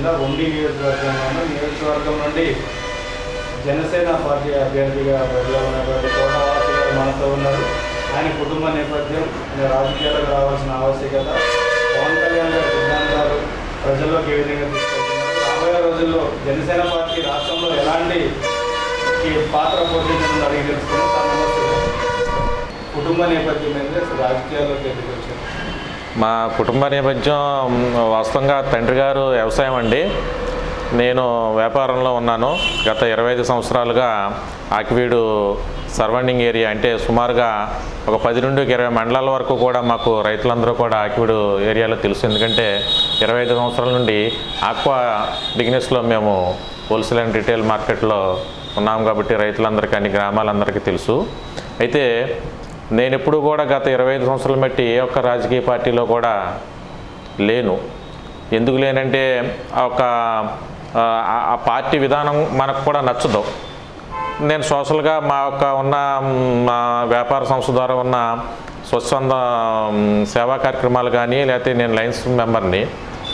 జిల్లా ఉండి నియోజకవర్గంలోను నియోజకవర్గం నుండి జనసేన పార్టీ అభ్యర్థిగా బరిలో ఉన్నటువంటి కోటవాసి గారు మనతో ఉన్నారు. ఆయన కుటుంబ నేపథ్యం రాజకీయాలకు రావాల్సిన ఆవశ్యకత. పవన్ కళ్యాణ్ గారి సిద్ధాంతాలు ప్రజల్లోకి ఏ విధంగా తీసుకెళ్తున్నారు రాబోయే రోజుల్లో జనసేన పార్టీ రాష్ట్రంలో ఎలాంటి ఈ పాత్ర పోషించడం అడిగి తెలుసుకుని తన కుటుంబ నేపథ్యం ఏంటి రాజకీయాల్లోకి ఎదుర్కొచ్చారు. మా కుటుంబ నేపథ్యం వాస్తవంగా తండ్రి గారు వ్యవసాయం అండి. నేను వ్యాపారంలో ఉన్నాను. గత ఇరవై ఐదు సంవత్సరాలుగా ఆకివీడు సర్వౌండింగ్ ఏరియా అంటే సుమారుగా ఒక పది నుండి ఇరవై మండలాల వరకు కూడా మాకు రైతులందరూ కూడా ఆకివీడు ఏరియాలో తెలుసు. ఎందుకంటే ఇరవై ఐదు సంవత్సరాల నుండి ఆక్వా బిజినెస్లో మేము హోల్సేల్ అండ్ రిటైల్ మార్కెట్లో ఉన్నాం కాబట్టి రైతులందరికీ అన్ని గ్రామాలందరికీ తెలుసు. అయితే నేను ఎప్పుడు కూడా గత ఇరవై ఐదు సంవత్సరాలు బట్టి ఏ ఒక్క రాజకీయ పార్టీలో కూడా లేను. ఎందుకు లేనంటే ఆ ఒక ఆ, పార్టీ విధానం మనకు కూడా నచ్చదు. నేను సోషల్గా మా యొక్క ఉన్న మా వ్యాపార సంస్థ ద్వారా ఉన్న స్వచ్ఛంద సేవా కార్యక్రమాలు కానీ లేకపోతే నేను లైన్స్ మెంబర్ని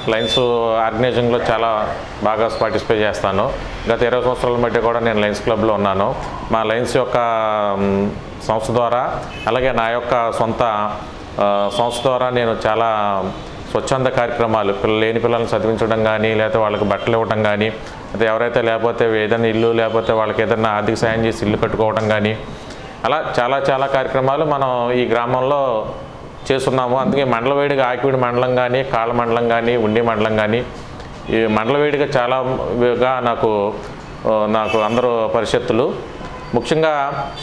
లైన్స్ ఆర్గనైజింగ్లో చాలా బాగా పార్టిసిపేట్ చేస్తాను. గత ఇరవై సంవత్సరాల బట్టి కూడా నేను లైన్స్ క్లబ్లో ఉన్నాను. మా లైన్స్ యొక్క సంస్థ ద్వారా అలాగే నా యొక్క సొంత సంస్థ ద్వారా నేను చాలా స్వచ్ఛంద కార్యక్రమాలు పిల్లలు లేని పిల్లల్ని చదివించడం కానీ లేకపోతే వాళ్ళకి బట్టలు ఇవ్వడం కానీ అయితే ఎవరైతే లేకపోతే ఏదైనా ఇల్లు లేకపోతే వాళ్ళకి ఏదైనా ఆర్థిక సాయం చేసి ఇల్లు కట్టుకోవడం కానీ అలా చాలా చాలా కార్యక్రమాలు మనం ఈ గ్రామంలో చేస్తున్నాము. అందుకే మండలవేడిగా ఆకివీడి మండలం కానీ కాళ్ళ మండలం కానీ ఉండి మండలం కానీ ఈ మండలవేడిగా చాలాగా నాకు నాకు అందరూ పరిషత్తులు ముఖ్యంగా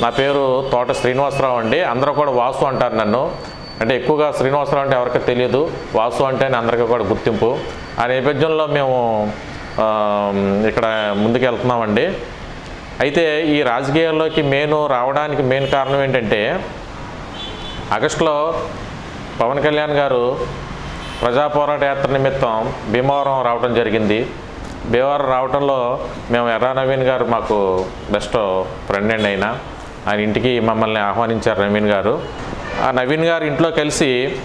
నా పేరు తోట శ్రీనివాసరావు అండి. అందరూ కూడా వాసు అంటారు నన్ను. అంటే ఎక్కువగా శ్రీనివాసరావు అంటే ఎవరికి తెలియదు. వాసు అంటే అందరికీ కూడా గుర్తింపు. ఆ నేపథ్యంలో మేము ఇక్కడ ముందుకు వెళ్తున్నామండి. అయితే ఈ రాజకీయాల్లోకి మెయిన్ రావడానికి మెయిన్ కారణం ఏంటంటే ఆగస్టులో పవన్ కళ్యాణ్ గారు ప్రజా పోరాట యాత్ర నిమిత్తం భీమవరం రావడం జరిగింది. భీమవరం రావడంలో మేము ఎర్రా నవీన్ గారు మాకు బెస్ట్ ఫ్రెండ్ అండ్ ఆయన. ఆయన ఇంటికి మమ్మల్ని ఆహ్వానించారు నవీన్ గారు. ఆ నవీన్ గారు ఇంట్లో కలిసి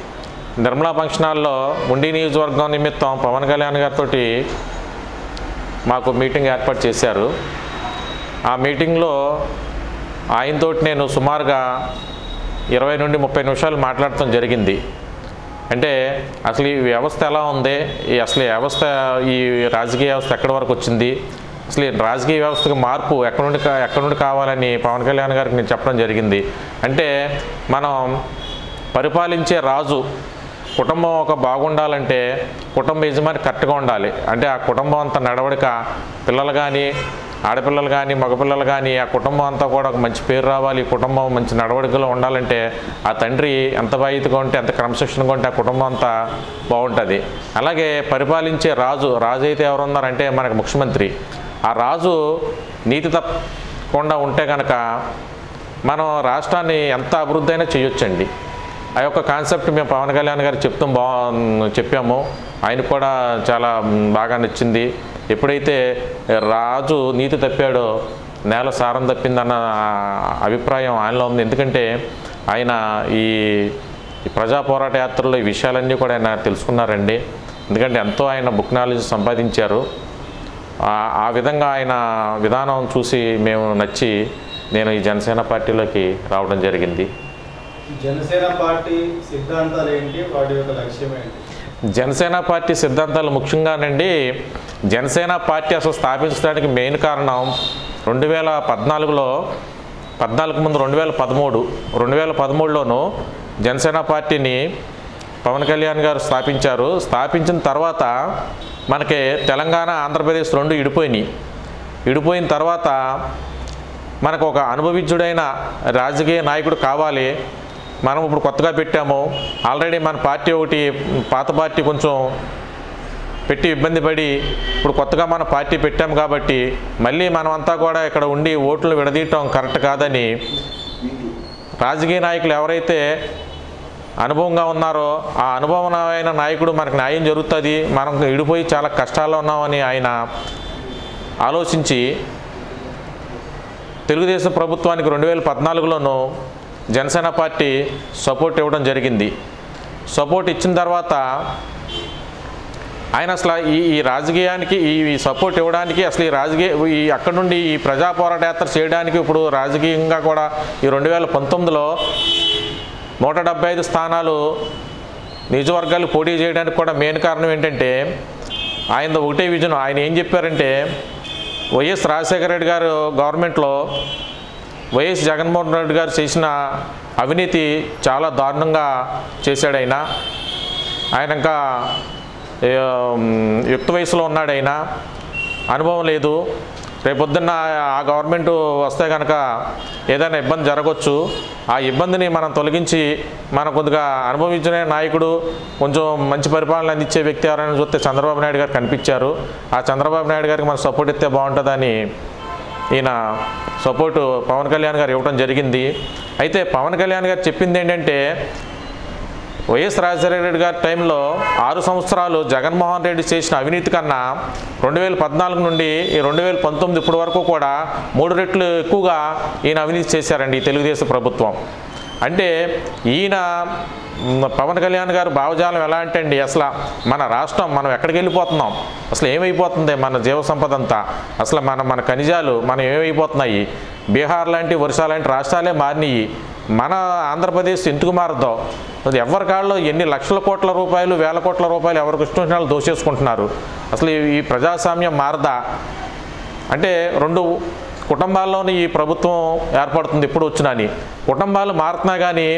నిర్మలా ఫంక్షన్ హాల్లో ఉండి నియోజకవర్గం నిమిత్తం పవన్ కళ్యాణ్ గారితో మాకు మీటింగ్ ఏర్పాటు చేశారు. ఆ మీటింగ్లో ఆయనతోటి నేను సుమారుగా ఇరవై నుండి ముప్పై నిమిషాలు మాట్లాడటం జరిగింది. అంటే అసలు ఈ వ్యవస్థ ఎలా ఉంది? ఈ అసలు ఈ వ్యవస్థ ఈ రాజకీయ వ్యవస్థ ఎక్కడి వరకు వచ్చింది? అసలు ఈ రాజకీయ వ్యవస్థకు మార్పు ఎక్కడి నుండి కా- ఎక్కడి నుండి కావాలని పవన్ కళ్యాణ్ గారికి నేను చెప్పడం జరిగింది. అంటే మనం పరిపాలించే రాజు కుటుంబం ఒక బాగుండాలంటే కుటుంబ యజమాని కరెక్ట్గా ఉండాలి. అంటే ఆ కుటుంబం అంత నడవడిక పిల్లలు కానీ ఆడపిల్లలు కానీ మగపిల్లలు కానీ ఆ కుటుంబం అంతా కూడా ఒక మంచి పేరు రావాలి కుటుంబం మంచి నడవడికలో ఉండాలంటే ఆ తండ్రి ఎంత బాధ్యతగా ఉంటే ఎంత క్రమశిక్షణగా ఉంటే ఆ కుటుంబం అంతా బాగుంటుంది. అలాగే పరిపాలించే రాజు రాజు అయితే ఎవరున్నారంటే మనకు ముఖ్యమంత్రి. ఆ రాజు నీతి తప్పకుండా ఉంటే కనుక మనం రాష్ట్రాన్ని ఎంత అభివృద్ధి అయినా చేయొచ్చండి. ఆ యొక్క కాన్సెప్ట్ మేము పవన్ కళ్యాణ్ గారు చెప్తూ బా చెప్పాము. ఆయనకు కూడా చాలా బాగా నచ్చింది. ఎప్పుడైతే రాజు నీతి తప్పాడో నేల సారం తప్పిందన్న అభిప్రాయం ఆయనలో ఉంది. ఎందుకంటే ఆయన ఈ ప్రజా పోరాట యాత్రలో ఈ విషయాలన్నీ కూడా ఆయన తెలుసుకున్నారండి. ఎందుకంటే ఎంతో ఆయన బుక్ నాలెడ్జ్ సంపాదించారు. ఆ విధంగా ఆయన విధానం చూసి మేము నచ్చి నేను ఈ జనసేన పార్టీలోకి రావడం జరిగింది. జనసేన పార్టీ సిద్ధాంతాలు ఏంటి? వాటి యొక్క లక్ష్యం ఏంటి? జనసేన పార్టీ సిద్ధాంతాలు ముఖ్యంగానండి జనసేన పార్టీ అసలు స్థాపించడానికి మెయిన్ కారణం రెండు వేల పద్నాలుగులో పద్నాలుగు ముందు రెండు వేల పదమూడు రెండు వేల పదమూడులోను జనసేన పార్టీని పవన్ కళ్యాణ్ గారు స్థాపించారు. స్థాపించిన తర్వాత మనకి తెలంగాణ ఆంధ్రప్రదేశ్ రెండు ఇడిపోయినాయి. విడిపోయిన తర్వాత మనకు ఒక అనుభవిజ్ఞుడైన రాజకీయ నాయకుడు కావాలి. మనం ఇప్పుడు కొత్తగా పెట్టాము. ఆల్రెడీ మన పార్టీ ఒకటి పాత పార్టీ కొంచెం పెట్టి ఇబ్బంది పడి ఇప్పుడు కొత్తగా మన పార్టీ పెట్టాం కాబట్టి మళ్ళీ మనమంతా కూడా ఇక్కడ ఉండి ఓట్లు విడదీయటం కరెక్ట్ కాదని రాజకీయ నాయకులు ఎవరైతే అనుభవంగా ఉన్నారో ఆ అనుభవమైన నాయకుడు మనకు న్యాయం జరుగుతుంది. మనం విడిపోయి చాలా కష్టాల్లో ఉన్నామని ఆయన ఆలోచించి తెలుగుదేశం ప్రభుత్వానికి రెండు వేల పద్నాలుగులోనూ జనసేన పార్టీ సపోర్ట్ ఇవ్వడం జరిగింది. సపోర్ట్ ఇచ్చిన తర్వాత ఆయన అసలు ఈ ఈ రాజకీయానికి ఈ సపోర్ట్ ఇవ్వడానికి అసలు ఈ రాజకీయ ఈ అక్కడ నుండి ఈ ప్రజా పోరాటయాత్ర చేయడానికి ఇప్పుడు రాజకీయంగా కూడా ఈ రెండు వేల పంతొమ్మిదిలో నూట డెబ్బై ఐదు స్థానాలు నియోజకవర్గాలు పోటీ చేయడానికి కూడా మెయిన్ కారణం ఏంటంటే ఆయన ఒకటే విజన్. ఆయన ఏం చెప్పారంటే వైఎస్ రాజశేఖర రెడ్డి గారు గవర్నమెంట్లో వైఎస్ జగన్మోహన్ రెడ్డి గారు చేసిన అవినీతి చాలా దారుణంగా చేశాడు ఆయన. ఆయన ఇంకా యుక్త వయసులో ఉన్నాడు ఆయన. అనుభవం లేదు. రేపొద్దున్న ఆ గవర్నమెంట్ వస్తే కనుక ఏదైనా ఇబ్బంది జరగవచ్చు ఆ ఇబ్బందిని మనం తొలగించి మన కొద్దిగా అనుభవించిన నాయకుడు కొంచెం మంచి పరిపాలన అందించే వ్యక్తి ఎవరైనా చూస్తే చంద్రబాబు నాయుడు గారు కనిపించారు. ఆ చంద్రబాబు నాయుడు గారికి మనం సపోర్ట్ ఇస్తే బాగుంటుందని ఈయన సపోర్టు పవన్ కళ్యాణ్ గారు ఇవ్వడం జరిగింది. అయితే పవన్ కళ్యాణ్ గారు చెప్పింది ఏంటంటే వైఎస్ రాజశేఖర రెడ్డి గారి టైంలో ఆరు సంవత్సరాలు జగన్మోహన్ రెడ్డి చేసిన అవినీతి కన్నా రెండు వేల పద్నాలుగు నుండి ఈ రెండు వేల పంతొమ్మిది ఇప్పటి వరకు కూడా మూడు రెట్లు ఎక్కువగా ఈయన అవినీతి చేశారండి తెలుగుదేశం ప్రభుత్వం. అంటే ఈయన పవన్ కళ్యాణ్ గారు భావజాలం ఎలా అంటే అండి అసలు మన రాష్ట్రం మనం ఎక్కడికి వెళ్ళిపోతున్నాం? అసలు ఏమైపోతుంది మన జీవ సంపద అంతా? అసలు మన మన ఖనిజాలు మనం ఏమైపోతున్నాయి? బీహార్ లాంటి ఒరిస్సా లాంటి రాష్ట్రాలే మారినాయి. మన ఆంధ్రప్రదేశ్ ఎందుకు మారదో? ఎవరి కాళ్ళలో ఎన్ని లక్షల కోట్ల రూపాయలు వేల కోట్ల రూపాయలు ఎవరికి ఇష్టం దోషేసుకుంటున్నారు? వాళ్ళు దోచేసుకుంటున్నారు అసలు ఈ ప్రజాస్వామ్యం మారదా? అంటే రెండు కుటుంబాల్లోని ఈ ప్రభుత్వం ఏర్పడుతుంది ఇప్పుడు అని. కుటుంబాలు మారుతున్నా కానీ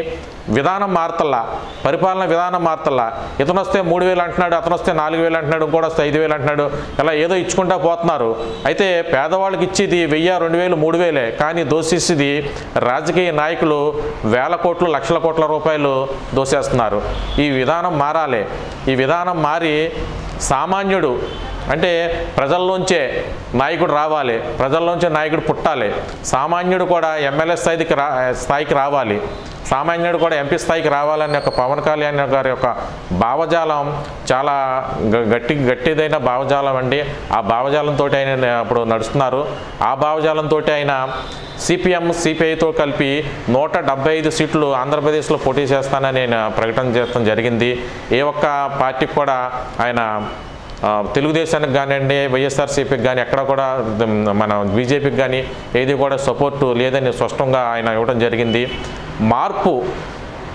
విధానం మారతల్లా పరిపాలన విధానం మారతల్లా. ఇతను వస్తే మూడు వేలు అంటున్నాడు అతను వస్తే నాలుగు వేలు అంటున్నాడు ఇంకోటి వస్తే ఐదు వేలు అంటున్నాడు ఇలా ఏదో ఇచ్చుకుంటా పోతున్నారు. అయితే పేదవాళ్ళకి ఇచ్చేది వెయ్యి రెండు వేలు మూడు వేలే కానీ దోషిస్తుంది రాజకీయ నాయకులు వేల కోట్లు లక్షల కోట్ల రూపాయలు దోసేస్తున్నారు. ఈ విధానం మారాలి. ఈ విధానం మారి సామాన్యుడు అంటే ప్రజల్లోంచే నాయకుడు రావాలి ప్రజల్లోంచే నాయకుడు పుట్టాలి. సామాన్యుడు కూడా ఎమ్మెల్యే స్థాయికి రా స్థాయికి రావాలి. సామాన్యుడు కూడా ఎంపీ స్థాయికి రావాలని ఒక పవన్ కళ్యాణ్ గారి యొక్క భావజాలం చాలా గ- గట్టి గట్టిదైన భావజాలం అండి. ఆ భావజాలంతో ఆయన అప్పుడు నడుస్తున్నారు. ఆ భావజాలంతో ఆయన సిపిఎం సిపిఐతో కలిపి నూట డెబ్బై ఐదు సీట్లు ఆంధ్రప్రదేశ్లో పోటీ చేస్తానని ఆయన ప్రకటన చేయడం జరిగింది. ఏ ఒక్క పార్టీకి కూడా ఆయన తెలుగుదేశానికి కానివ్వండి వైఎస్ఆర్సీపీకి కానీ ఎక్కడ కూడా మన బీజేపీకి కానీ ఏది కూడా సపోర్టు లేదని స్పష్టంగా ఆయన ఇవ్వడం జరిగింది. మార్పు.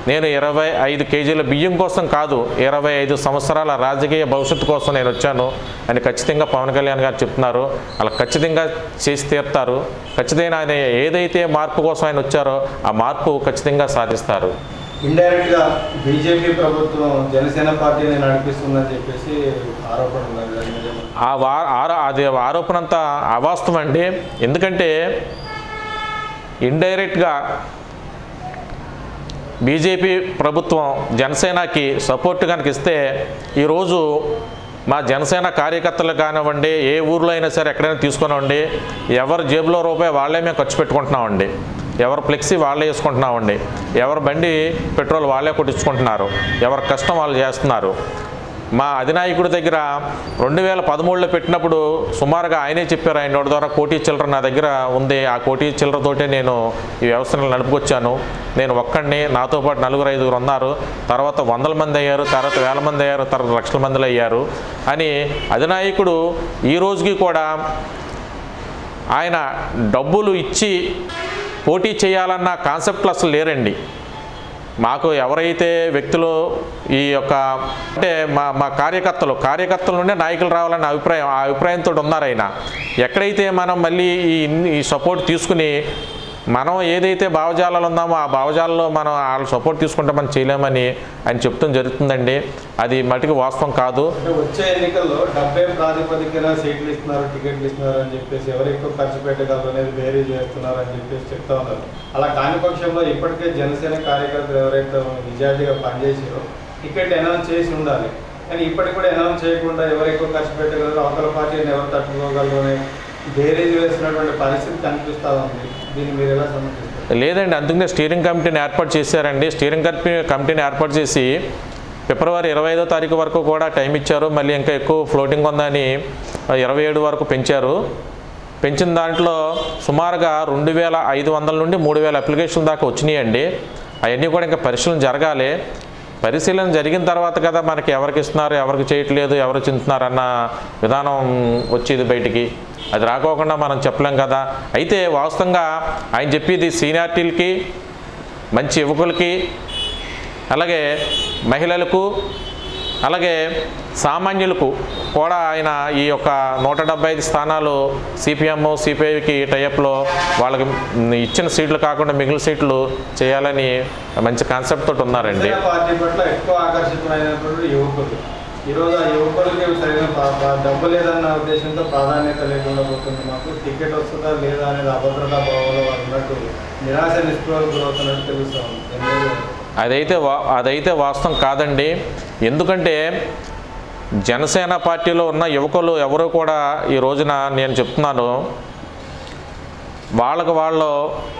నేను ఇరవై ఐదు కేజీల బియ్యం కోసం కాదు ఇరవై ఐదు సంవత్సరాల రాజకీయ భవిష్యత్తు కోసం నేను వచ్చాను అని ఖచ్చితంగా పవన్ కళ్యాణ్ గారు చెప్తున్నారు. అలా ఖచ్చితంగా చేసి తీరుతారు. ఖచ్చితంగా ఆయన ఏదైతే మార్పు కోసం ఆయన వచ్చారో ఆ మార్పు ఖచ్చితంగా సాధిస్తారు. ఇండైరెక్ట్గా బీజేపీ ప్రభుత్వం జనసేన పార్టీని నడిపిస్తుందని చెప్పేసి ఆరోపణ? ఆ వా అది ఆరోపణ అంతా అవాస్తవం అండి. ఎందుకంటే ఇండైరెక్ట్గా బీజేపీ ప్రభుత్వం జనసేనకి సపోర్ట్ కనుక ఇస్తే ఈరోజు మా జనసేన కార్యకర్తలు కానివ్వండి ఏ ఊర్లో అయినా సరే ఎక్కడైనా తీసుకునివ్వండి ఎవరి జేబులో రూపాయి వాళ్ళే మేము ఖర్చు పెట్టుకుంటున్నామండి. ఎవరు ఫ్లెక్సీ వాళ్ళే వేసుకుంటున్నామండి. ఎవరి బండి పెట్రోల్ వాళ్ళే కొట్టించుకుంటున్నారు. ఎవరి కష్టం వాళ్ళు చేస్తున్నారు. మా అధినాయకుడి దగ్గర రెండు వేల పదమూడులో పెట్టినప్పుడు సుమారుగా ఆయనే చెప్పారు ఆయన నోటి ద్వారా కోటి చిల్లర నా దగ్గర ఉంది ఆ కోటి చిల్లరతోటే నేను ఈ వ్యవస్థను నడుపుకొచ్చాను. నేను ఒక్కడిని నాతో పాటు నలుగురు ఐదుగురు ఉన్నారు. తర్వాత వందల మంది అయ్యారు తర్వాత వేల మంది అయ్యారు తర్వాత లక్షల మందిలో అయ్యారు అని అధినాయకుడు ఈ రోజుకి కూడా ఆయన డబ్బులు ఇచ్చి పోటీ చేయాలన్న కాన్సెప్ట్లు అసలు లేరండి. మాకు ఎవరైతే వ్యక్తులు ఈ యొక్క అంటే మా మా కార్యకర్తలు కార్యకర్తల నుండే నాయకులు రావాలన్న అభిప్రాయం ఆ అభిప్రాయంతో ఉన్నారు ఆయన. ఎక్కడైతే మనం మళ్ళీ ఈ ఈ సపోర్ట్ తీసుకుని మనం ఏదైతే భావజాలాలు ఉన్నామో ఆ భావజాలలో మనం వాళ్ళ సపోర్ట్ తీసుకుంటే మనం చేయలేమని ఆయన చెప్తాం జరుగుతుందండి. అది మటుకు వాస్తవం కాదు. వచ్చే ఎన్నికల్లో డెబ్బై ప్రాతిపదికన సీట్లు ఇస్తున్నారు టికెట్లు ఇస్తున్నారు అని చెప్పేసి ఎవరు ఎక్కువ ఖర్చు పెట్టగలరు అనేది వేరే చేస్తున్నారు అని చెప్పేసి చెప్తా ఉన్నారు. అలా కాని పక్షంలో ఇప్పటికే జనసేన కార్యకర్తలు ఎవరైతే నిజాయితీగా పనిచేసారో టికెట్ అనౌన్స్ చేసి ఉండాలి. కానీ ఇప్పటికి కూడా అనౌన్స్ చేయకుండా ఎవరు ఎక్కువ ఖర్చు పెట్టగలరు అవతల పార్టీని ఎవరు తట్టుకోగలరు అనే బేరేజ్ వేసినటువంటి పరిస్థితి కనిపిస్తూ ఉంది. లేదండి అందుకనే స్టీరింగ్ కమిటీని ఏర్పాటు చేశారండి. స్టీరింగ్ కమిటీ కమిటీని ఏర్పాటు చేసి ఫిబ్రవరి ఇరవై ఐదో తారీఖు వరకు కూడా టైం ఇచ్చారు. మళ్ళీ ఇంకా ఎక్కువ ఫ్లోటింగ్ ఉందని ఇరవై ఏడు వరకు పెంచారు. పెంచిన దాంట్లో సుమారుగా రెండు వేల ఐదు వందల నుండి మూడు వేల అప్లికేషన్ల దాకా వచ్చినాయండి. అవన్నీ కూడా ఇంకా పరిశీలన జరగాలి. పరిశీలన జరిగిన తర్వాత కదా మనకి ఎవరికి ఇస్తున్నారు ఎవరికి చేయట్లేదు ఎవరు చింతున్నారు అన్న విధానం వచ్చేది బయటికి. అది రాకోకుండా మనం చెప్పలేం కదా. అయితే వాస్తవంగా ఆయన చెప్పేది సీనియార్టీలకి మంచి యువకులకి అలాగే మహిళలకు అలాగే సామాన్యులకు కూడా ఆయన ఈ యొక్క నూట స్థానాలు సిపిఎం సిపిఐకి టైఅప్లో వాళ్ళకి ఇచ్చిన సీట్లు కాకుండా మిగిలిన సీట్లు చేయాలని మంచి కాన్సెప్ట్ తోటి ఉన్నారండి. ఈరోజు ఆ యువకులకి సరైన డబ్బు లేదన్న ఉద్దేశంతో ప్రాధాన్యత లేకుండా పోతుంది మాకు. టికెట్ వస్తుందా లేదా అనేది అభద్రతా భావంలో వారు ఉన్నట్టు నిరాశ నిస్పృహలు గురవుతున్నట్టు తెలుస్తా ఉంది అదైతే వా అదైతే వాస్తవం కాదండి. ఎందుకంటే జనసేన పార్టీలో ఉన్న యువకులు ఎవరు కూడా ఈ రోజున నేను చెప్తున్నాను వాళ్ళకు వాళ్ళు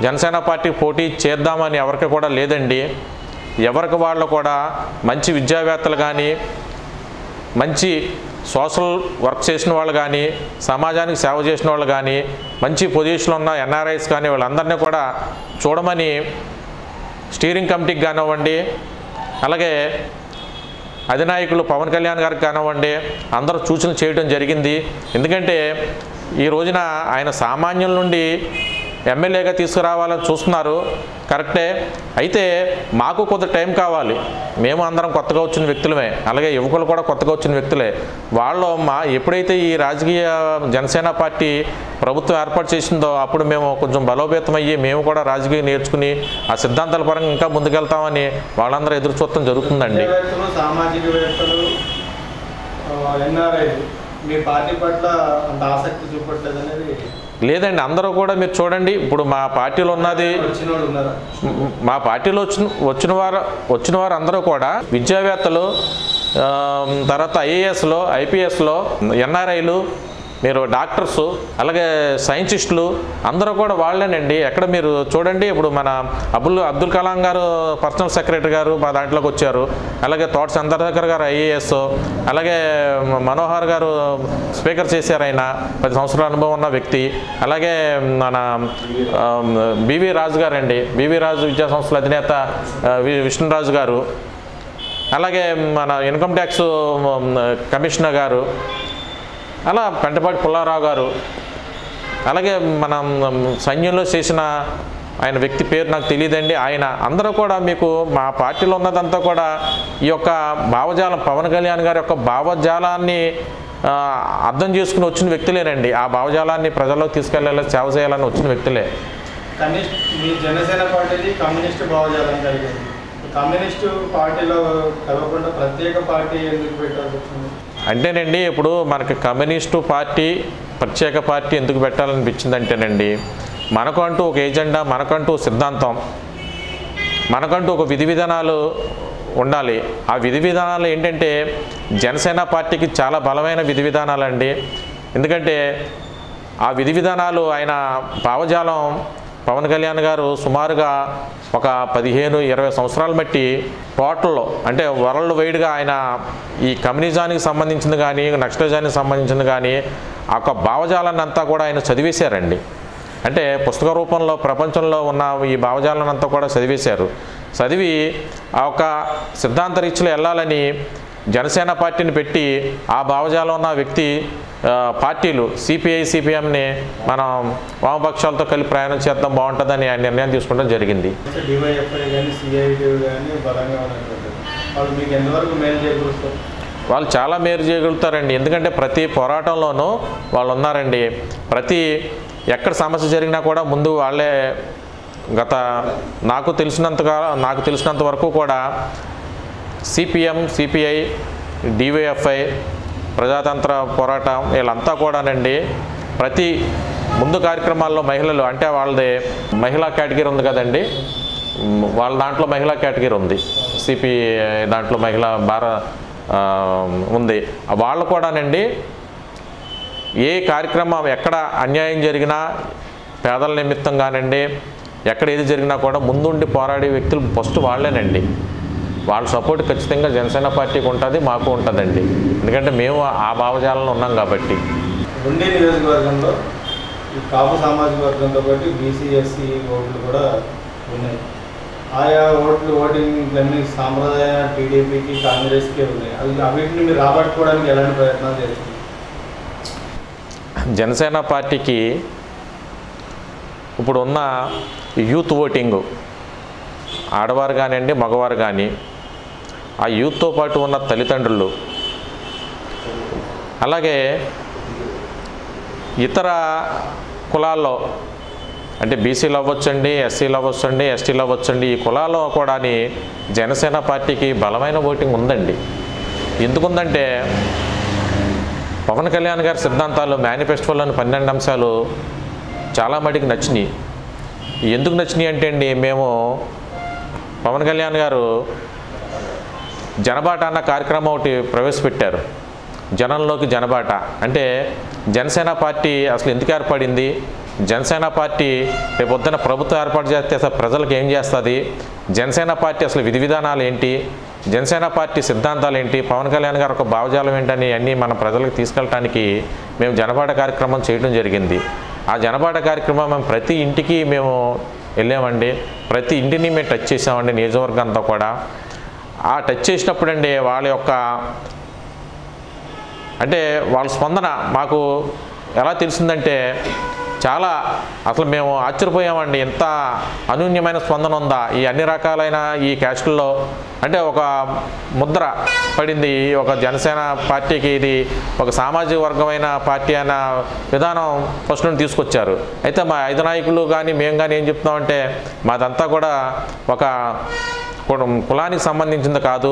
జనసేన పార్టీ పోటీ చేద్దామని ఎవరికి కూడా లేదండి. ఎవరికి వాళ్ళు కూడా మంచి విద్యావేత్తలు కానీ మంచి సోషల్ వర్క్ చేసిన వాళ్ళు కానీ సమాజానికి సేవ చేసిన వాళ్ళు కానీ మంచి పొజిషన్లో ఉన్న ఎన్ఆర్ఐస్ కానీ వాళ్ళందరినీ కూడా చూడమని స్టీరింగ్ కమిటీకి కానివ్వండి అలాగే అధినాయకులు పవన్ కళ్యాణ్ గారికి కానివ్వండి అందరూ సూచనలు చేయడం జరిగింది. ఎందుకంటే ఈ రోజున ఆయన సామాన్యుల నుండి ఎమ్మెల్యేగా తీసుకురావాలని చూస్తున్నారు. కరెక్టే. అయితే మాకు కొంత టైం కావాలి. మేము అందరం కొత్తగా వచ్చిన వ్యక్తులమే. అలాగే యువకులు కూడా కొత్తగా వచ్చిన వ్యక్తులే. వాళ్ళు మా ఎప్పుడైతే ఈ రాజకీయ జనసేన పార్టీ ప్రభుత్వం ఏర్పాటు చేసిందో అప్పుడు మేము కొంచెం బలోపేతం అయ్యి మేము కూడా రాజకీయం నేర్చుకుని ఆ సిద్ధాంతాల పరంగా ఇంకా ముందుకెళ్తామని వాళ్ళందరూ ఎదురు చూడటం జరుగుతుందండి. ఎన్ఆర్ఐ మీ పార్టీ పట్ల అంత ఆసక్తి చూపట్లేదు అనేది లేదండి అందరూ కూడా మీరు చూడండి. ఇప్పుడు మా పార్టీలో ఉన్నది మ్, పార్టీలో వచ్చిన వచ్చిన వారు వచ్చిన వారు అందరూ కూడా విద్యావేత్తలు తర్వాత ఐఏఎస్లో ఐపీఎస్లో ఎన్ఆర్ఐలు మీరు డాక్టర్స్ అలాగే సైంటిస్టులు అందరూ కూడా వాళ్ళేనండి. ఎక్కడ మీరు చూడండి ఇప్పుడు మన అబ్దుల్ అబ్దుల్ కలాం గారు పర్సనల్ సెక్రటరీ గారు మా దాంట్లోకి వచ్చారు. అలాగే తోట చంద్రశేఖర్ గారు ఐఏఎస్ అలాగే మనోహర్ గారు స్పీకర్ చేశారు ఆయన పది సంవత్సరాల అనుభవం ఉన్న వ్యక్తి. అలాగే మన బివి రాజు గారు అండి బివి రాజు విద్యా సంస్థల అధినేత వి- విష్ణురాజు గారు. అలాగే మన ఇన్కమ్ ట్యాక్స్ కమిషనర్ గారు. అలా పెంటపాటి పుల్లారావు గారు అలాగే మనం సైన్యంలో చేసిన ఆయన వ్యక్తి పేరు నాకు తెలియదండి. ఆయన అందరూ కూడా మీకు మా పార్టీలో ఉన్నదంతా కూడా ఈ యొక్క భావజాలం పవన్ కళ్యాణ్ గారి యొక్క భావజాలాన్ని అర్థం చేసుకుని వచ్చిన వ్యక్తులేనండి. ఆ భావజాలాన్ని ప్రజల్లోకి తీసుకెళ్ళాలి సేవ చేయాలని వచ్చిన వ్యక్తులే. జనసేన పార్టీది కమ్యూనిస్ట్ భావజాలం కలిగింది. కమ్యూనిస్ట్ పార్టీలో కలవకుండా ప్రత్యేక పార్టీ ఎందుకు పెట్టాల్సి వచ్చింది? అంటేనండి ఇప్పుడు మనకి కమ్యూనిస్టు పార్టీ ప్రత్యేక పార్టీ ఎందుకు పెట్టాలనిపించిందంటేనండి మనకంటూ ఒక ఏజెండా మనకంటూ సిద్ధాంతం మనకంటూ ఒక విధి విధానాలు ఉండాలి. ఆ విధి విధానాలు ఏంటంటే జనసేన పార్టీకి చాలా బలమైన విధి విధానాలండి. ఎందుకంటే ఆ విధి విధానాలు ఆయన భావజాలం పవన్ కళ్యాణ్ గారు సుమారుగా ఒక పదిహేను ఇరవై సంవత్సరాలు బట్టి టోటల్లో అంటే వరల్డ్ వైడ్గా ఆయన ఈ కమ్యూనిజానికి సంబంధించింది కానీ నక్సలిజానికి సంబంధించింది కానీ ఆ యొక్క భావజాలాన్ని అంతా కూడా ఆయన చదివేశారండి. అంటే పుస్తక రూపంలో ప్రపంచంలో ఉన్న ఈ భావజాలను అంతా కూడా చదివేశారు. చదివి ఆ యొక్క సిద్ధాంత రీతిలో వెళ్ళాలని జనసేన పార్టీని పెట్టి ఆ భావజాలం ఉన్న వ్యక్తి పార్టీలు సిపిఐ సిపిఎంని మనం వామపక్షాలతో కలిపి ప్రయాణం చేద్దాం బాగుంటుందని ఆయన నిర్ణయం తీసుకోవడం జరిగింది. వాళ్ళు చాలా మేలు చేయగలుగుతారండి. ఎందుకంటే ప్రతి పోరాటంలోనూ వాళ్ళు ఉన్నారండి. ప్రతి ఎక్కడ సమస్య జరిగినా కూడా ముందు వాళ్ళే గత నాకు తెలిసినంతగా నాకు తెలిసినంత వరకు కూడా సిపిఎం సిపిఐ డివైఎఫ్ఐ ప్రజాతంత్ర పోరాటం వీళ్ళంతా కూడానండి ప్రతి ముందు కార్యక్రమాల్లో మహిళలు అంటే వాళ్ళది మహిళా కేటగిరీ ఉంది కదండి. వాళ్ళ దాంట్లో మహిళా కేటగిరీ ఉంది. సిపి దాంట్లో మహిళా భార ఉంది. వాళ్ళు కూడానండి ఏ కార్యక్రమం ఎక్కడ అన్యాయం జరిగినా పేదల నిమిత్తం కానండి ఎక్కడ ఏది జరిగినా కూడా ముందుండి పోరాడే వ్యక్తులు ఫస్ట్ వాళ్ళేనండి. వాళ్ళ సపోర్ట్ ఖచ్చితంగా జనసేన పార్టీకి ఉంటుంది మాకు ఉంటుందండి. ఎందుకంటే మేము ఆ భావజాలంలో ఉన్నాం కాబట్టి. ఉండే నియోజకవర్గంలో ఈ కాపు సామాజిక వర్గంతో పాటు బీసీ ఎస్సీ ఓట్లు కూడా ఉన్నాయి. ఆయా ఓట్లు ఓటింగ్ అన్ని సాంప్రదాయ టీడీపీకి కాంగ్రెస్కి ఉన్నాయి. అవి అవిటిని మీరు రాబట్టుకోవడానికి ఎలాంటి ప్రయత్నాలు చేస్తున్నారు? జనసేన పార్టీకి ఇప్పుడు ఉన్న యూత్ ఓటింగ్ ఆడవారు కానివ్వండి మగవారు కానీ ఆ యూత్తో పాటు ఉన్న తల్లిదండ్రులు. అలాగే ఇతర కులాల్లో అంటే బీసీలు అవ్వచ్చండి ఎస్సీలు అవ్వచ్చండి ఎస్టీలు అవ్వచ్చండి ఈ కులాల్లో కూడా జనసేన పార్టీకి బలమైన ఓటింగ్ ఉందండి. ఎందుకుందంటే పవన్ కళ్యాణ్ గారి సిద్ధాంతాలు మేనిఫెస్టోలోని పన్నెండు అంశాలు చాలా మటుకు నచ్చినాయి. ఎందుకు నచ్చినాయి అంటే అండి మేము పవన్ కళ్యాణ్ గారు జనబాట అన్న కార్యక్రమం ఒకటి ప్రవేశపెట్టారు. జనంలోకి జనబాట. అంటే జనసేన పార్టీ అసలు ఎందుకు ఏర్పడింది? జనసేన పార్టీ రేపు పొద్దున ప్రభుత్వం ఏర్పాటు చేస్తే అసలు ప్రజలకు ఏం చేస్తుంది? జనసేన పార్టీ అసలు విధి విధానాలు ఏంటి? జనసేన పార్టీ సిద్ధాంతాలు ఏంటి? పవన్ కళ్యాణ్ గారు ఒక భావజాలం ఏంటని అన్నీ మన ప్రజలకు తీసుకెళ్ళటానికి మేము జనబాట కార్యక్రమం చేయడం జరిగింది. ఆ జనబాట కార్యక్రమం మేము ప్రతి ఇంటికి మేము వెళ్ళామండి. ప్రతి ఇంటిని మేము టచ్ చేసామండి నియోజకవర్గం అంతా కూడా. ఆ టచ్ చేసినప్పుడండి వాళ్ళ యొక్క అంటే వాళ్ళ స్పందన మాకు ఎలా తెలిసిందంటే చాలా అసలు మేము ఆశ్చర్యపోయామండి. ఎంత అనూన్యమైన స్పందన ఉందా? ఈ అన్ని రకాలైన ఈ క్యాస్టుల్లో అంటే ఒక ముద్ర పడింది. ఈ ఒక జనసేన పార్టీకి ఇది ఒక సామాజిక వర్గమైన పార్టీ అన్న విధానం ఫస్ట్ నుండి తీసుకొచ్చారు. అయితే మా ఐదు నాయకులు కానీ మేము కానీ ఏం చెప్తున్నామంటే మాదంతా కూడా ఒక కులానికి సంబంధించింది కాదు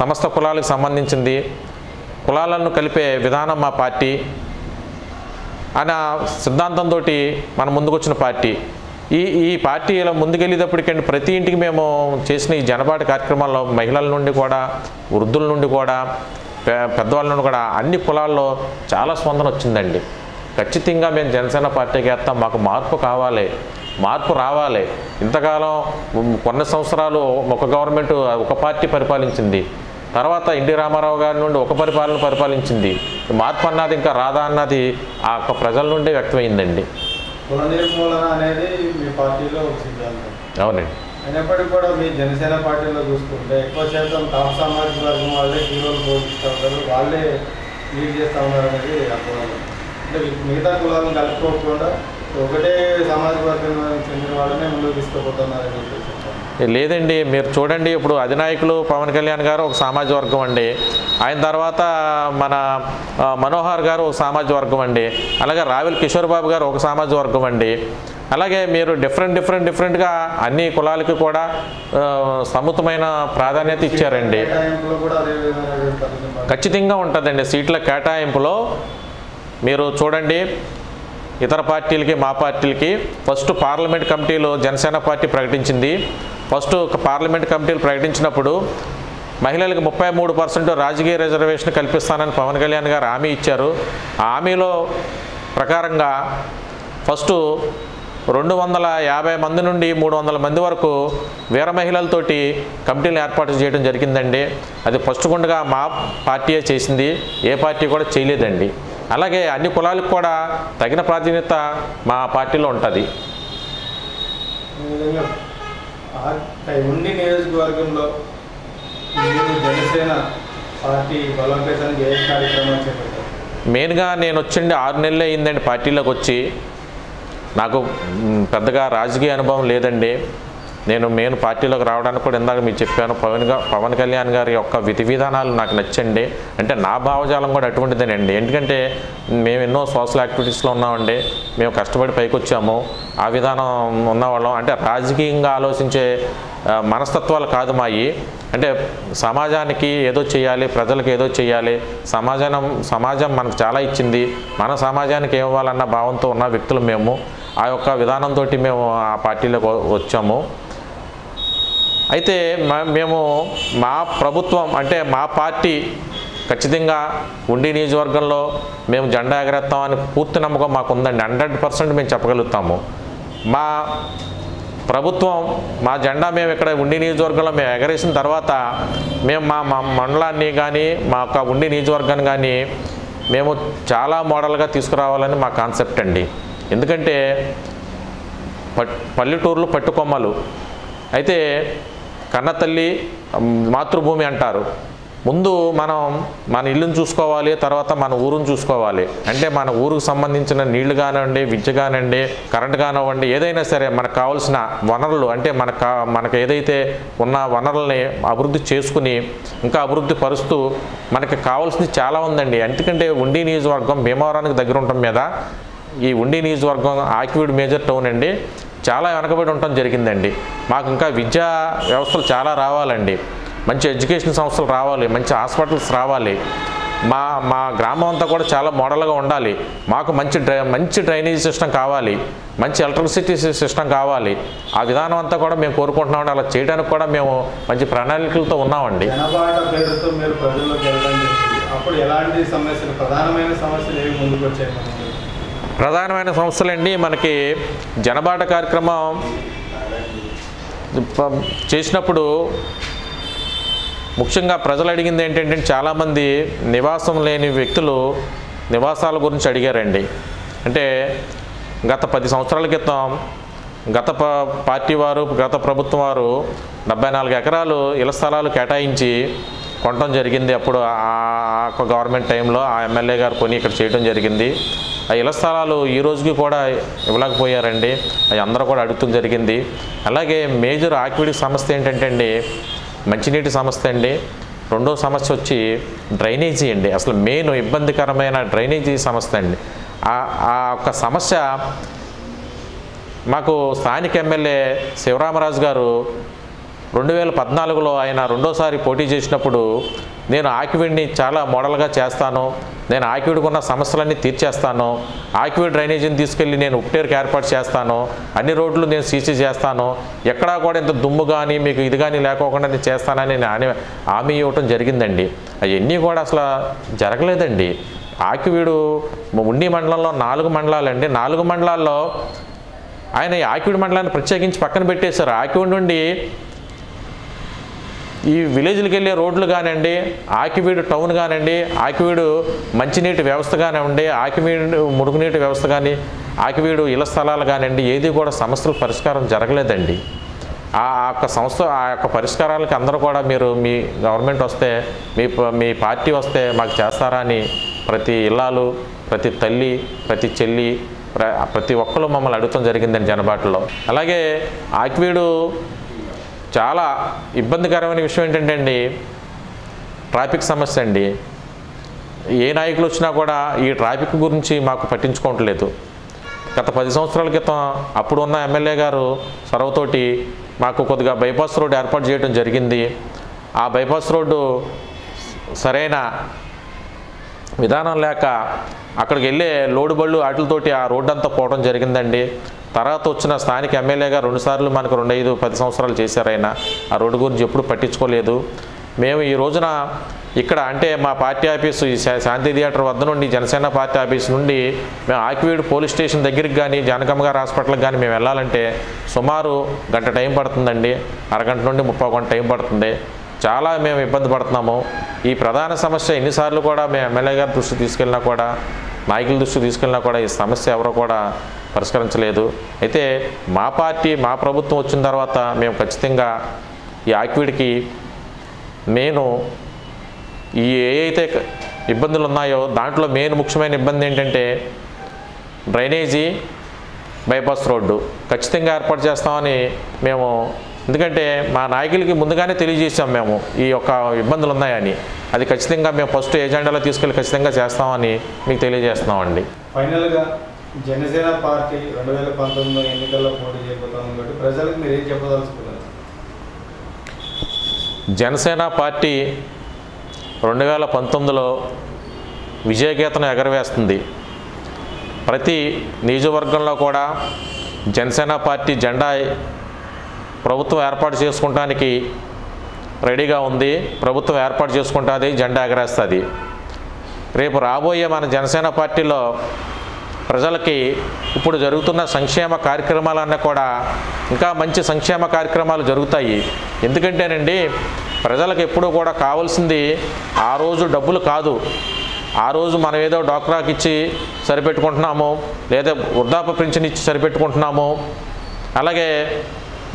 సమస్త కులాలకు సంబంధించింది. కులాలను కలిపే విధానం మా పార్టీ. అన్న సిద్ధాంతంతో మన ముందుకొచ్చిన పార్టీ. ఈ ఈ పార్టీ ఇలా ముందుకెళ్ళేటప్పటికండి ప్రతి ఇంటికి మేము చేసిన ఈ జనబాట కార్యక్రమాల్లో మహిళల నుండి కూడా వృద్ధుల నుండి కూడా పెద్దవాళ్ళ నుండి కూడా అన్ని కులాల్లో చాలా స్పందన వచ్చిందండి. ఖచ్చితంగా మేము జనసేన పార్టీకి వేస్తాం మాకు మార్పు కావాలి. మార్పు రావాలి. ఇంతకాలం కొన్ని సంవత్సరాలు ఒక గవర్నమెంట్ ఒక పార్టీ పరిపాలించింది. తర్వాత ఎన్టీ రామారావు గారి నుండి ఒక పరిపాలన పరిపాలించింది. మార్పు అన్నది ఇంకా రాదా అన్నది ఆ యొక్క ప్రజల నుండి వ్యక్తమైందండి. అవునండి. అయినప్పటికీ కూడా మీ జనసేన పార్టీలో చూసుకుంటే ఎక్కువ శాతం కాపు సామాజిక వర్గం వాళ్ళే హీరోలు పోషిస్తూ ఉంటారు వాళ్ళే లీడ్ చేస్తూ ఉన్నారు అనేది అర్థం అంటే మిగతా కులాలను కలుపుకోకుండా ఒకటే వర్గానికి చెందిన వాళ్ళనే ముందుకు తీసుకుపోతున్నారని చెప్పేసి లేదండి మీరు చూడండి ఇప్పుడు అధినాయకులు పవన్ కళ్యాణ్ గారు ఒక సామాజిక వర్గం అండి. ఆయన తర్వాత మన మనోహర్ గారు ఒక సామాజిక వర్గం అండి. అలాగే రావిల్ కిషోర్ బాబు గారు ఒక సామాజిక వర్గం అండి. అలాగే మీరు డిఫరెంట్ డిఫరెంట్ డిఫరెంట్గా అన్ని కులాలకి కూడా ఆ, సముచితమైన ప్రాధాన్యత ఇచ్చారండి. ఖచ్చితంగా ఉంటుందండి సీట్ల కేటాయింపులో. మీరు చూడండి ఇతర పార్టీలకి మా పార్టీలకి ఫస్ట్ పార్లమెంట్ కమిటీలో జనసేన పార్టీ ప్రకటించింది. ఫస్ట్ ఒక పార్లమెంట్ కమిటీలు ప్రకటించినప్పుడు మహిళలకు ముప్పై మూడు పర్సెంట్ రాజకీయ రిజర్వేషన్ కల్పిస్తానని పవన్ కళ్యాణ్ గారు హామీ ఇచ్చారు. ఆ హామీలో ప్రకారంగా ఫస్ట్ రెండు వందల యాభై మంది నుండి మూడు వందల మంది వరకు వీర మహిళలతోటి కమిటీలు ఏర్పాటు చేయడం జరిగిందండి. అది ఫస్ట్ గుండగా మా పార్టీయే చేసింది. ఏ పార్టీ కూడా చేయలేదండి. అలాగే అన్ని కులాలకు కూడా తగిన ప్రాధాన్యత మా పార్టీలో ఉంటుంది. ఈ విధంగా ఆ ఉండి నియోజకవర్గంలో మీరు జనసేన పార్టీ బలోపేతానికి ఏ కార్యక్రమాలు చేపట్టారు. మెయిన్గా నేను వచ్చిండి ఆరు నెలలు అయిందండి పార్టీలోకి వచ్చి. నాకు పెద్దగా రాజకీయ అనుభవం లేదండి. నేను మెయిన్ పార్టీలోకి రావడానికి కూడా ఇందాక మీకు చెప్పాను పవన్ పవన్ కళ్యాణ్ గారి యొక్క విధి విధానాలు నాకు నచ్చండి. అంటే నా భావజాలం కూడా అటువంటిదేనండి. ఎందుకంటే మేము ఎన్నో సోషల్ యాక్టివిటీస్లో ఉన్నామండి. మేము కష్టపడి పైకి వచ్చాము ఆ విధానం ఉన్నవాళ్ళం. అంటే రాజకీయంగా ఆలోచించే మనస్తత్వాలు కాదు మాయి. అంటే సమాజానికి ఏదో చేయాలి ప్రజలకు ఏదో చేయాలి. సమాజం సమాజం మనకు చాలా ఇచ్చింది. మన సమాజానికి ఏం ఇవ్వాలన్న భావంతో ఉన్న వ్యక్తులు మేము. ఆ యొక్క విధానంతో మేము ఆ పార్టీలోకి వచ్చాము. అయితే మా- మేము మా ప్రభుత్వం అంటే మా పార్టీ ఖచ్చితంగా ఉండి నియోజకవర్గంలో మేము జెండా ఎగరేస్తామని పూర్తి నమ్మకం మాకు ఉందండి హండ్రెడ్ పర్సెంట్ మేము చెప్పగలుగుతాము. మా ప్రభుత్వం మా జెండా మేము ఇక్కడ ఉండి నియోజకవర్గంలో మేము ఎగరేసిన తర్వాత మేము మా మా మండలాన్ని కానీ మా యొక్క ఉండి నియోజకవర్గాన్ని కానీ మేము చాలా మోడల్గా తీసుకురావాలని మా కాన్సెప్ట్ అండి. ఎందుకంటే పట్ పల్లెటూర్లు పట్టుకొమ్మలు. అయితే కన్నతల్లి మాతృభూమి అంటారు. ముందు మనం మన ఇల్లుని చూసుకోవాలి తర్వాత మన ఊరుని చూసుకోవాలి. అంటే మన ఊరుకు సంబంధించిన నీళ్ళు కానివ్వండి విద్య కానివ్వండి కరెంట్ కానివ్వండి ఏదైనా సరే మనకు కావాల్సిన వనరులు అంటే మన మనకు ఏదైతే ఉన్న వనరుల్ని అభివృద్ధి చేసుకుని ఇంకా అభివృద్ధి పరుస్తూ మనకి కావాల్సింది చాలా ఉందండి. ఎందుకంటే ఉండి నియోజకవర్గం భీమవరానికి దగ్గర ఉండటం మీద ఈ ఉండి నియోజకవర్గం ఆక్విడ్ మేజర్ టౌన్ అండి. చాలా వెనకబడి ఉండటం జరిగిందండి. మాకు ఇంకా విద్యా వ్యవస్థలు చాలా రావాలండి. మంచి ఎడ్యుకేషన్ సంస్థలు రావాలి మంచి హాస్పిటల్స్ రావాలి. మా మా గ్రామం అంతా కూడా చాలా మోడల్గా ఉండాలి. మాకు మంచి డ్రై మంచి డ్రైనేజ్ సిస్టమ్ కావాలి. మంచి ఎలక్ట్రిసిటీ సిస్టమ్ కావాలి. ఆ విధానం అంతా కూడా మేము కోరుకుంటున్నామండి. అలా చేయడానికి కూడా మేము మంచి ప్రణాళికలతో ఉన్నామండి. ప్రజల్లోకి వెళ్ళడం అప్పుడు ఎలాంటి సమస్యలు ప్రధానమైన సమస్యలు ఏమి ముందుకు వచ్చాయి ప్రధానమైన సంస్థలండి మనకి జనబాట కార్యక్రమం చేసినప్పుడు ముఖ్యంగా ప్రజలు అడిగింది ఏంటంటే చాలామంది నివాసం లేని వ్యక్తులు నివాసాల గురించి అడిగారండి. అంటే గత పది సంవత్సరాల క్రితం గత ప పార్టీ వారు గత ప్రభుత్వం వారు డెబ్బై నాలుగు ఎకరాలు ఇళ్ళ స్థలాలు కేటాయించి కొనటం జరిగింది. అప్పుడు ఆ యొక్క గవర్నమెంట్ టైంలో ఆ ఎమ్మెల్యే గారు కొని ఇక్కడ చేయడం జరిగింది. ఆ ఇళ్ళ స్థలాలు ఈ రోజుకి కూడా ఇవ్వలేకపోయారండి. అవి అందరూ కూడా అడుగుతూ జరిగింది. అలాగే మేజర్ ఆక్విడిక్ సమస్య ఏంటంటే అండి మంచినీటి సమస్య అండి. రెండో సమస్య వచ్చి డ్రైనేజీ అండి. అసలు మెయిన్ ఇబ్బందికరమైన డ్రైనేజీ సమస్య అండి. ఆ ఆ యొక్క సమస్య మాకు స్థానిక ఎమ్మెల్యే శివరామరాజు గారు రెండు వేల పద్నాలుగులో ఆయన రెండోసారి పోటీ చేసినప్పుడు నేను ఆకివీడిని చాలా మోడల్గా చేస్తాను నేను ఆకివీడుకున్న సమస్యలన్నీ తీర్చేస్తాను ఆకివీడు డ్రైనేజీని తీసుకెళ్ళి నేను ఉప్టేరుకి ఏర్పాటు చేస్తాను అన్ని రోడ్లు నేను సీసీ చేస్తాను ఎక్కడా కూడా ఇంత దుమ్ము కానీ మీకు ఇది కానీ లేకోకుండా నేను చేస్తానని నేను హామీ హామీ ఇవ్వటం జరిగిందండి. అవన్నీ కూడా అసలు జరగలేదండి. ఆకివీడు ఉండి మండలంలో నాలుగు మండలాలండి. నాలుగు మండలాల్లో ఆయన ఈ ఆకివీడు మండలాన్ని ప్రత్యేకించి పక్కన పెట్టేశారు. ఆకివీడు నుండి ఈ విలేజ్లకు వెళ్ళే రోడ్లు కానివ్వండి ఆకివీడు టౌన్ కానివ్వండి ఆకివీడు మంచినీటి వ్యవస్థ కానివ్వండి ఆకివీడు మురుగునీటి వ్యవస్థ కానీ ఆకివీడు ఇళ్ళ స్థలాలు కానివ్వండి ఏది కూడా సమస్యలు పరిష్కారం జరగలేదండి. ఆ యొక్క సంస్థ ఆ యొక్క పరిష్కారాలకి అందరూ కూడా మీరు మీ గవర్నమెంట్ వస్తే మీ ప- మీ పార్టీ వస్తే మాకు చేస్తారా అని ప్రతి ఇల్లాలు ప్రతి తల్లి ప్రతి చెల్లి ప్ర- ప్రతి ఒక్కరు మమ్మల్ని అడుగుతాం జరిగిందండి జనబాటలో. అలాగే ఆకివీడు చాలా ఇబ్బందికరమైన విషయం ఏంటంటే అండి ట్రాఫిక్ సమస్య అండి. ఏ నాయకులు వచ్చినా కూడా ఈ ట్రాఫిక్ గురించి మాకు పట్టించుకోవట్లేదు. గత పది సంవత్సరాల క్రితం అప్పుడు ఉన్న ఎమ్మెల్యే గారు సొరవతోటి మాకు కొద్దిగా బైపాస్ రోడ్డు ఏర్పాటు చేయడం జరిగింది. ఆ బైపాస్ రోడ్డు సరైన విధానం లేక అక్కడికి వెళ్ళే లోడు బళ్ళు వాటితోటి ఆ రోడ్డు అంతా పోవడం జరిగిందండి. తర్వాత వచ్చిన స్థానిక ఎమ్మెల్యేగా రెండుసార్లు మనకు రెండు ఐదు పది సంవత్సరాలు చేశారైనా ఆ రోడ్డు గురించి ఎప్పుడు పట్టించుకోలేదు. మేము ఈ రోజున ఇక్కడ అంటే మా పార్టీ ఆఫీసు ఈ శా- శాంతి థియేటర్ వద్ద నుండి జనసేన పార్టీ ఆఫీస్ నుండి మేము ఆకివీడు పోలీస్ స్టేషన్ దగ్గరికి కానీ జానకమ్మ గారి హాస్పిటల్కి కానీ మేము వెళ్ళాలంటే సుమారు గంట టైం పడుతుందండి. అరగంట నుండి ముప్పై గంట టైం పడుతుంది. చాలా మేము ఇబ్బంది పడుతున్నాము. ఈ ప్రధాన సమస్య ఎన్నిసార్లు కూడా మేము ఎమ్మెల్యే గారి దృష్టికి తీసుకెళ్ళినా కూడా నాయకుల దృష్టికి తీసుకెళ్ళినా కూడా ఈ సమస్య ఎవరో కూడా పరిష్కరించలేదు. అయితే మా పార్టీ మా ప్రభుత్వం వచ్చిన తర్వాత మేము ఖచ్చితంగా ఈ ఆక్విడ్కి నేను ఈ ఏ అయితే ఇబ్బందులు ఉన్నాయో దాంట్లో మెయిన్ ముఖ్యమైన ఇబ్బంది ఏంటంటే డ్రైనేజీ బైపాస్ రోడ్డు ఖచ్చితంగా ఏర్పాటు చేస్తామని మేము ఎందుకంటే మా నాయకులకి ముందుగానే తెలియజేసాం మేము ఈ యొక్క ఇబ్బందులు ఉన్నాయని అది ఖచ్చితంగా మేము ఫస్ట్ ఎజెండాలో తీసుకెళ్ళి ఖచ్చితంగా చేస్తామని మీకు తెలియజేస్తున్నామండి. ఫైనల్గా జనసేన పార్టీ రెండు వేల పంతొమ్మిది ఎన్నికల్లో పోటీ చేయబోతాం కాబట్టి ప్రజలకు మీరు ఏం చెప్పదలుచుకున్నారు? జనసేన పార్టీ రెండు వేల పంతొమ్మిదిలో విజయగీతను ఎగరవేస్తుంది. ప్రతి నియోజకవర్గంలో కూడా జనసేన పార్టీ జెండా ప్రభుత్వం ఏర్పాటు చేసుకుంటానికి రెడీగా ఉంది. ప్రభుత్వం ఏర్పాటు చేసుకుంటుంది జెండా ఎగరేస్తుంది. రేపు రాబోయే మన జనసేన పార్టీలో ప్రజలకి ఇప్పుడు జరుగుతున్న సంక్షేమ కార్యక్రమాలన్నీ కూడా ఇంకా మంచి సంక్షేమ కార్యక్రమాలు జరుగుతాయి. ఎందుకంటేనండి ప్రజలకు ఎప్పుడూ కూడా కావాల్సింది ఆ రోజు డబ్బులు కాదు. ఆ రోజు మనం ఏదో డాక్టరాకి ఇచ్చి సరిపెట్టుకుంటున్నాము లేదా వృద్ధాప్య పింఛన్ ఇచ్చి సరిపెట్టుకుంటున్నాము. అలాగే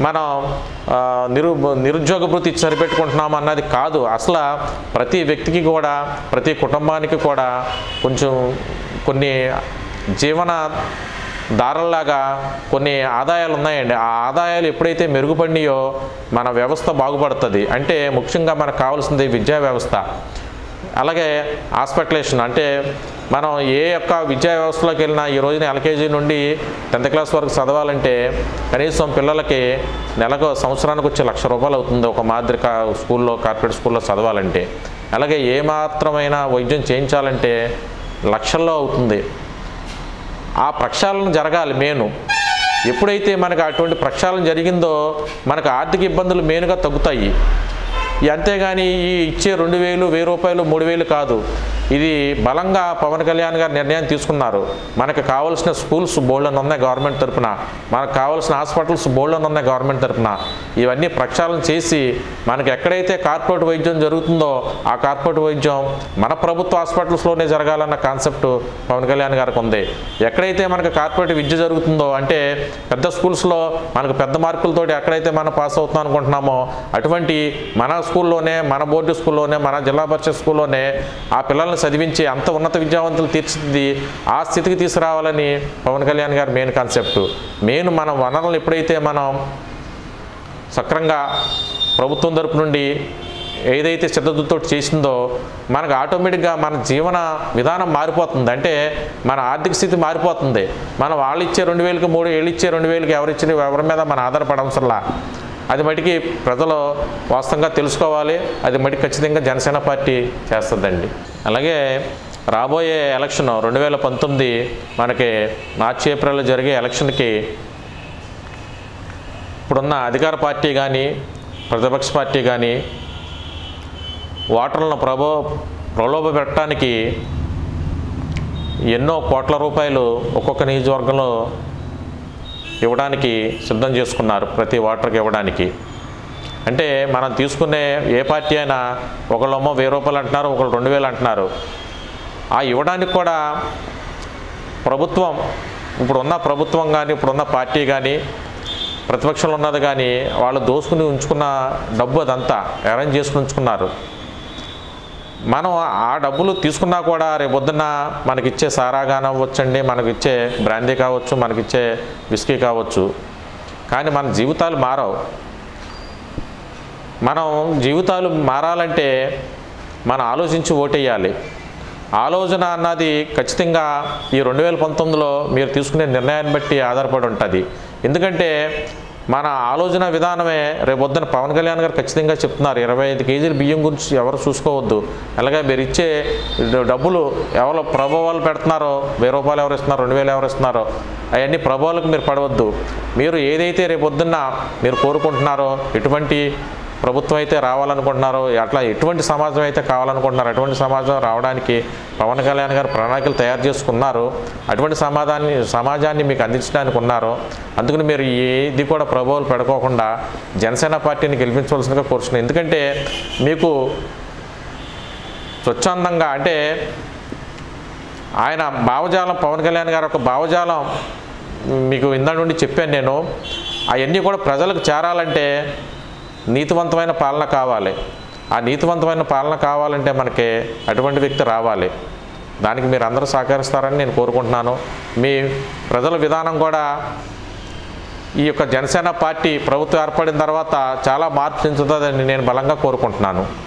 మనం నిరు నిరుద్యోగ భృతి సరిపెట్టుకుంటున్నాం అన్నది కాదు. అసలు ప్రతి వ్యక్తికి కూడా ప్రతి కుటుంబానికి కూడా కొంచెం కొన్ని జీవన దారుల్లాగా కొన్ని ఆదాయాలు ఉన్నాయండి. ఆ ఆదాయాలు ఎప్పుడైతే మెరుగుపడినాయో మన వ్యవస్థ బాగుపడుతుంది. అంటే ముఖ్యంగా మనకు కావాల్సింది విద్యా వ్యవస్థ. అలాగే హాస్పిటలేషన్. అంటే మనం ఏ యొక్క విద్యా వ్యవస్థలోకి వెళ్ళినా ఈ రోజున ఎల్కేజీ నుండి టెన్త్ క్లాస్ వరకు చదవాలంటే కనీసం పిల్లలకి నెలకు సంవత్సరానికి వచ్చే లక్ష రూపాయలు అవుతుంది ఒక మాదిరిక స్కూల్లో కార్పొరేట్ స్కూల్లో చదవాలంటే. అలాగే ఏ వైద్యం చేయించాలంటే లక్షల్లో అవుతుంది. ఆ ప్రక్షాళన జరగాలి మేను ఎప్పుడైతే మనకు అటువంటి ప్రక్షాళన జరిగిందో మనకు ఆర్థిక ఇబ్బందులు మెయిన్గా తగ్గుతాయి. అంతేగాని ఈ ఇచ్చే రెండు వేలు వెయ్యి రూపాయలు మూడు వేలు కాదు. ఇది బలంగా పవన్ కళ్యాణ్ గారు నిర్ణయం తీసుకున్నారు. మనకు కావాల్సిన స్కూల్స్ బోల్డన్ ఉన్నాయి గవర్నమెంట్ తరపున. మనకు కావాల్సిన హాస్పిటల్స్ బోల్డన్ ఉన్నాయి గవర్నమెంట్ తరఫున ఇవన్నీ ప్రక్షాళన చేసి మనకు ఎక్కడైతే కార్పొరేట్ వైద్యం జరుగుతుందో ఆ కార్పొరేట్ వైద్యం మన ప్రభుత్వ హాస్పిటల్స్లోనే జరగాలన్న కాన్సెప్ట్ పవన్ కళ్యాణ్ గారికి ఉంది. ఎక్కడైతే మనకు కార్పొరేట్ విద్య జరుగుతుందో అంటే పెద్ద స్కూల్స్లో మనకు పెద్ద మార్కులతోటి ఎక్కడైతే మనం పాస్ అవుతాం అనుకుంటున్నామో అటువంటి మన స్కూల్లోనే మన బోర్డు స్కూల్లోనే మన జిల్లా పరిషత్ స్కూల్లోనే ఆ పిల్లల్ని చదివించి అంత ఉన్నత విద్యావంతులు తీర్చిదిద్ది ఆ స్థితికి తీసుకురావాలని పవన్ కళ్యాణ్ గారు మెయిన్ కాన్సెప్ట్. మెయిన్ మన వనరులు ఎప్పుడైతే మనం సక్రంగా ప్రభుత్వం తరపు నుండి ఏదైతే శ్రద్ధతో చేసిందో మనకు ఆటోమేటిక్గా మన జీవన విధానం మారిపోతుంది. అంటే మన ఆర్థిక స్థితి మారిపోతుంది. మనం వాళ్ళు ఇచ్చే రెండు వేలకి మూడు ఏళ్ళు ఇచ్చే రెండు వేలకి ఎవరు ఇచ్చిన ఎవరి మీద మన ఆధారపడవసరంలా అది మటుకి ప్రజలు వాస్తవంగా తెలుసుకోవాలి. అది మటుకు ఖచ్చితంగా జనసేన పార్టీ చేస్తుందండి. అలాగే రాబోయే ఎలక్షన్ రెండు వేల పంతొమ్మిది మనకి మార్చి ఏప్రిల్లో జరిగే ఎలక్షన్కి ఇప్పుడున్న అధికార పార్టీ కానీ ప్రతిపక్ష పార్టీ కానీ ఓటర్లను ప్రభో ప్రలోభ పెట్టడానికి ఎన్నో కోట్ల రూపాయలు ఒక్కొక్క నియోజకవర్గంలో ఇవ్వడానికి సిద్ధం చేసుకున్నారు ప్రతి ఓటర్కి ఇవ్వడానికి. అంటే మనం తీసుకునే ఏ పార్టీ అయినా ఒకళ్ళమ్మో వెయ్యి రూపాయలు అంటున్నారు ఒకళ్ళు రెండు వేలు అంటున్నారు. ఆ ఇవ్వడానికి కూడా ప్రభుత్వం ఇప్పుడున్న ప్రభుత్వం కానీ ఇప్పుడున్న పార్టీ కానీ ప్రతిపక్షంలో ఉన్నది కానీ వాళ్ళు దోసుకుని ఉంచుకున్న డబ్బు అదంతా అరేంజ్ చేసుకుని ఉంచుకున్నారు. మనం ఆ డబ్బులు తీసుకున్నా కూడా రేపొద్దున మనకిచ్చే సారా కానివ్వచ్చండి మనకిచ్చే బ్రాందీ కావచ్చు మనకిచ్చే విస్కీ కావచ్చు. కానీ మన జీవితాలు మారవు. మనం జీవితాలు మారాలంటే మనం ఆలోచించి ఓటేయాలి. ఆలోచన అన్నది ఖచ్చితంగా ఈ రెండు వేల పంతొమ్మిదిలో మీరు తీసుకునే నిర్ణయాన్ని బట్టి ఆధారపడి ఉంటుంది. ఎందుకంటే మన ఆలోచన విధానమే రేపొద్దున పవన్ కళ్యాణ్ గారు ఖచ్చితంగా చెప్తున్నారు ఇరవై ఐదు కేజీల బియ్యం గురించి ఎవరు చూసుకోవద్దు. అలాగే మీరు ఇచ్చే డబ్బులు ఎవరు ప్రభావాలు పెడుతున్నారో వెయ్యి రూపాయలు ఎవరు ఇస్తున్నారో రెండు వేలు ఎవరు ఇస్తున్నారో అవన్నీ ప్రభావాలకు మీరు పడవద్దు. మీరు ఏదైతే రేపొద్దున్న మీరు కోరుకుంటున్నారో ఎటువంటి ప్రభుత్వం అయితే రావాలనుకుంటున్నారో అట్లా ఎటువంటి సమాజం అయితే కావాలనుకుంటున్నారో అటువంటి సమాజం రావడానికి పవన్ కళ్యాణ్ గారు ప్రణాళికలు తయారు చేసుకున్నారు. అటువంటి సమాధాన్ని సమాజాన్ని మీకు అందించడానికి ఉన్నారు అందుకని మీరు ఏది కూడా ప్రభావాలు పెడుకోకుండా జనసేన పార్టీని గెలిపించవలసిందిగా కోరుచున్నాను. ఎందుకంటే మీకు స్వచ్ఛందంగా అంటే ఆయన భావజాలం పవన్ కళ్యాణ్ గారు ఒక భావజాలం మీకు ఇందా నుండి చెప్పాను నేను. అవన్నీ కూడా ప్రజలకు చేరాలంటే నీతివంతమైన పాలన కావాలి. ఆ నీతివంతమైన పాలన కావాలంటే మనకి అటువంటి వ్యక్తి రావాలి. దానికి మీరు అందరూ సహకరిస్తారని నేను కోరుకుంటున్నాను. మీ ప్రజల విధానం కూడా ఈ యొక్క జనసేన పార్టీ ప్రభుత్వం ఏర్పడిన తర్వాత చాలా మార్పు చెందుతుందని నేను బలంగా కోరుకుంటున్నాను.